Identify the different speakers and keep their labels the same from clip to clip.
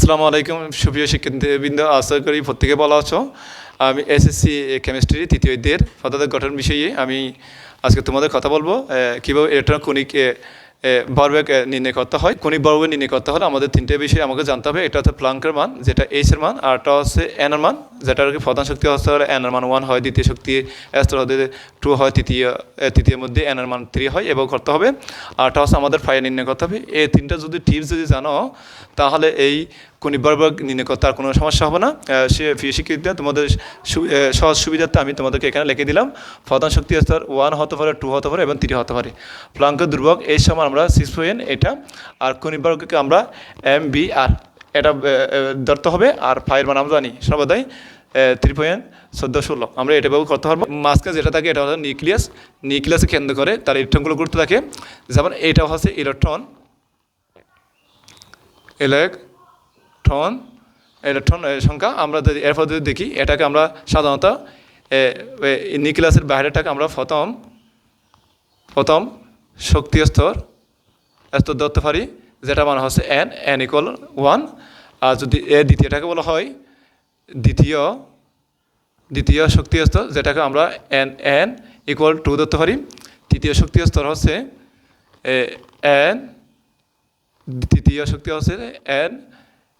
Speaker 1: আসসালামু আলাইকুম, সুপ্রিয় শিক্ষার্থীবৃন্দ, আশা করি প্রত্যেকে বলা আছো। আমি এসএসসি কেমিস্ট্রি তৃতীয় দের পদার্থ গঠন বিষয়ে আমি আজকে তোমাদের কথা বলব কীভাবে ইলেকট্রন কণিক বরবেগ নির্ণয় করতে হয়, কণিক বরবেগ নির্ণয় করতে হলে আমাদের তিনটে বিষয়ে আমাকে জানতে হবে, এটা হচ্ছে প্লাঙ্কের মান, যেটা এইচের মান, আর একটা হচ্ছে এন এর মান। যেটা আর কি প্রধান শক্তি হচ্ছে হলে এন এর মান ওয়ান হয়, দ্বিতীয় শক্তি স্তর হতে টু হয়, তৃতীয় তৃতীয় মধ্যে এন এর মান থ্রি হয় এবং করতে হবে। আরটা হচ্ছে আমাদের ফাই নির্ণয় করতে হবে। এই তিনটা যদি টিপস যদি জানো, তাহলে এই কণিক বরবেগ নির্ণয় করতে আর কোনো সমস্যা হবে না। সে প্রিয় শিক্ষিতরা তোমাদের সহজ সুবিধার্থে আমি তোমাদেরকে এখানে লিখে দিলাম। প্রধান শক্তি স্তর ওয়ান হতে পারে টু হতে পারে, এবং থ্রি হতে পারে। প্লাঙ্ক দুর্ভোগ, এই সময় আমরা সিক্স পয়েন্ট এটা আর কণিক বর্গকে আমরা এম বি আর এটা ধরতে হবে। আর ফাইয়ের মান আমরা জানি, সর্বদাই থ্রি পয়েন্ট চোদ্দ ষোলো। আমরা এটা ব্যবহার করতে পারব। মাঝখানে যেটা থাকে, এটা হচ্ছে নিউক্লিয়াস। নিউক্লিয়াসকে কেন্দ্র করে তার ইলেকট্রনগুলো গুরুত্ব থাকে। যেমন এটা হচ্ছে ইলেকট্রন। ইলেকট্রন ইলেকট্রন সংখ্যা। আমরা যদি, এরপর যদি দেখি, এটাকে আমরা সাধারণত নিউক্লিয়াসের বাইরেটাকে আমরা প্রথম প্রথম শক্তি স্তর স্তর ধরতে পারি। যেটা মানে হচ্ছে এন এন ইকুয়াল ওয়ান আর যদি এ দ্বিতীয়টাকে বলা হয়, দ্বিতীয় দ্বিতীয় শক্তি স্তর যেটাকে আমরা এন এন ইকুয়াল টু ধরতে পারি, তৃতীয় শক্তি স্তর হচ্ছে এন তৃতীয় শক্তি হচ্ছে এন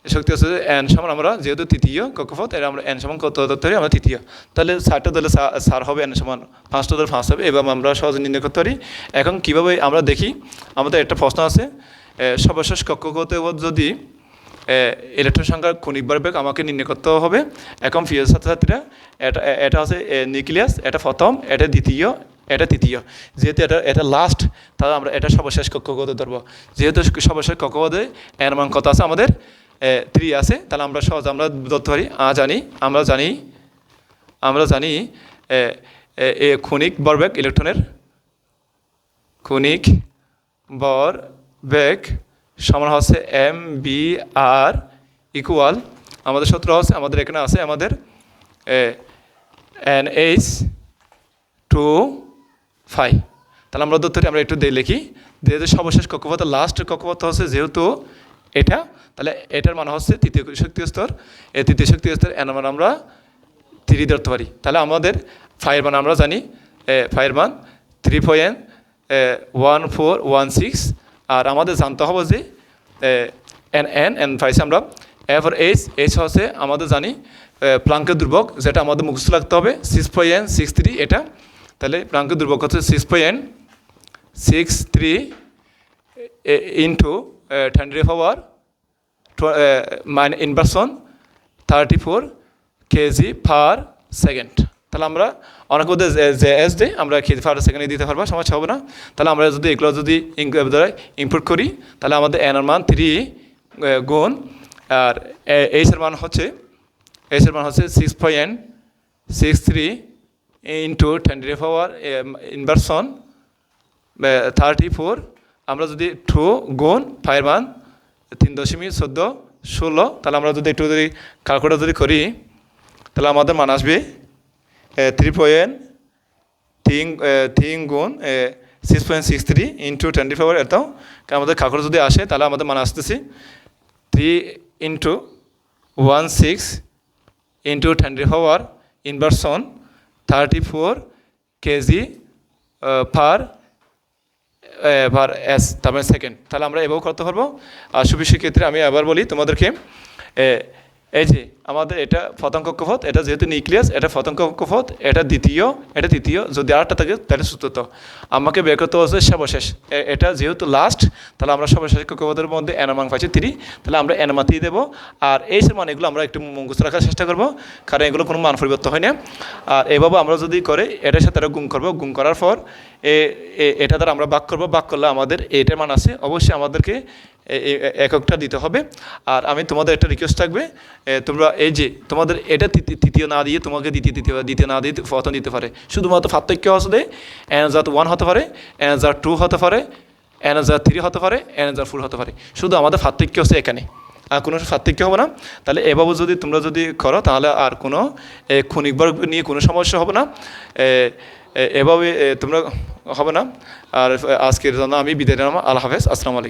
Speaker 1: শক্তি হচ্ছে এন সমান আমরা যেহেতু তৃতীয় কক্ষপথ এটা আমরা এন সমান কত ধরতে পারি? আমরা তৃতীয়। তাহলে ষাটটা ধরলে সার হবে এন সমান, পাঁচটা ধরে পাঁচ হবে এবং আমরা সহজে নির্ণয় করতে পারি। এখন কীভাবে আমরা দেখি? আমাদের একটা প্রশ্ন আছে সর্বশেষ কক্ষপথে যদি ইলেকট্রন সংখ্যার কণিক বেগ আমাকে নির্ণয় করতে হবে, এখন প্রিয় ছাত্রছাত্রীরা, এটা এটা হচ্ছে নিউক্লিয়াস, এটা প্রথম, এটা দ্বিতীয়, এটা তৃতীয়। যেহেতু এটা এটা লাস্ট তাহলে আমরা এটা সর্বশেষ কক্ষপথে ধরবো। যেহেতু সর্বশেষ কক্ষপথে এর মান কত আছে আমাদের? থ্রি আছে, তাহলে আমরা সহজ আমরা ধরতে পারি, আ জানি, আমরা জানি আমরা জানি ক্ষণিক বরবেগ ইলেকট্রনের ক্ষণিক বর বেগ সমান হচ্ছে এম বি আর ইকুয়াল আমাদের সূত্র হচ্ছে আমাদের এখানে আছে, আমাদের এন এইচ টু ফাইভ তাহলে আমরা ধরতে আমরা একটু দিয়ে লিখি। যেহেতু সর্বশেষ কক্ষপথ লাস্ট কক্ষপথ হচ্ছে যেহেতু এটা, তাহলে এটার মানে হচ্ছে তৃতীয় শক্তি স্তর এই তৃতীয় শক্তি স্তর এন মানে আমরা থ্রি ধরতে পারি। তাহলে আমাদের ফাইভ মান আমরা জানি ফাইভ মান three point one four one six আর আমাদের জানতে হবে যে এন এন এন পাইছি আমরা এরপর এইচ এইচ হচ্ছে আমাদের জানি প্লাঙ্কের দুর্ভোগ যেটা আমাদের মুখস্থ লাগতে হবে সিক্স পয়েন্ট সিক্স থ্রি এটা। তাহলে প্লাঙ্কের দুর্ভোগ হচ্ছে six point six three into ten power minus inversion thirty four kg per second তাহলে আমরা অনেক মধ্যে যে এস দিই আমরা খেতে পার সেকেন্ডে দিতে পারব, সমস্যা হবে না। তাহলে আমরা যদি এগুলো যদি দ্বারা ইনপুট করি, তাহলে আমাদের এনার মান থ্রি গুণ, আর এইচের মান হচ্ছে এইচের মান হচ্ছে six point six three into ten power inversion thirty four আমরা যদি টু গুণ ফাইভ মান তিন দশমিক চোদ্দ, ষোলো, তাহলে আমরা যদি একটু যদি ক্যালকুলেটার যদি করি, তাহলে আমাদের মান আসবে থ্রি পয়েন্ট তিন তিন গুণ six point six three into twenty four এটাও কারণ আমাদের কাকুর যদি আসে, তাহলে আমাদের মান আসতেছে three into one six into twenty four inversion thirty four kg per per S তারপরে সেকেন্ড তাহলে আমরা এভাবেও করতে পারব। আর সুবিশেষ ক্ষেত্রে আমি আবার বলি তোমাদেরকে এই যে আমাদের এটা প্রথম কক্ষপথ, এটা যেহেতু নিউক্লিয়াস, এটা প্রথম কক্ষপথ, এটা দ্বিতীয়, এটা তৃতীয়, যদি আরেকটা থাকে তাহলে চতুর্থ। আমাকে বের করতে হচ্ছে সর্বশেষ। এটা যেহেতু লাস্ট তাহলে আমরা সর্বশেষ কক্ষপথের মধ্যে এনামান পাচ্ছি থ্রি তাহলে আমরা এনামাতি দেবো। আর এই সব মানগুলো আমরা একটু মুখস্থ রাখার চেষ্টা করব, কারণ এগুলো কোনো মান পরিবর্তন হয় না। আর এভাবে আমরা যদি করে, এটার সাথে গুণ করব। গুম করার পর, এ এটা দ্বারা আমরা বাক করব। বাক করলে আমাদের এটার মান আছে। অবশ্যই আমাদেরকে এককটা দিতে হবে। আর আমি তোমাদের একটা রিকোয়েস্ট থাকবে তোমরা এই যে তোমাদের এটা তৃতীয় না দিয়ে তোমাকে দ্বিতীয় তৃতীয় দ্বিতীয় না দিয়ে প্রথম দিতে পারে। শুধুমাত্র পার্থক্য হচ্ছে অ্যানাজার ওয়ান হতে পারে অ্যানাজার টু হতে পারে অ্যানাজার থ্রি হতে পারে অ্যানাজার ফোর হতে পারে। শুধু আমাদের পার্থক্য হচ্ছে এখানে। আর কোনো পার্থক্য হবে না। তাহলে এভাবে যদি তোমরা যদি করো তাহলে আর কোনো এ, ক্ষণিক বর্গ নিয়ে কোনো সমস্যা হবে না। এভাবে তোমরা হবে না। আর আজকের জন্য আমি বিদায় নিলাম। আল্লাহ হাফেজ। আসসালামু আলাইকুম।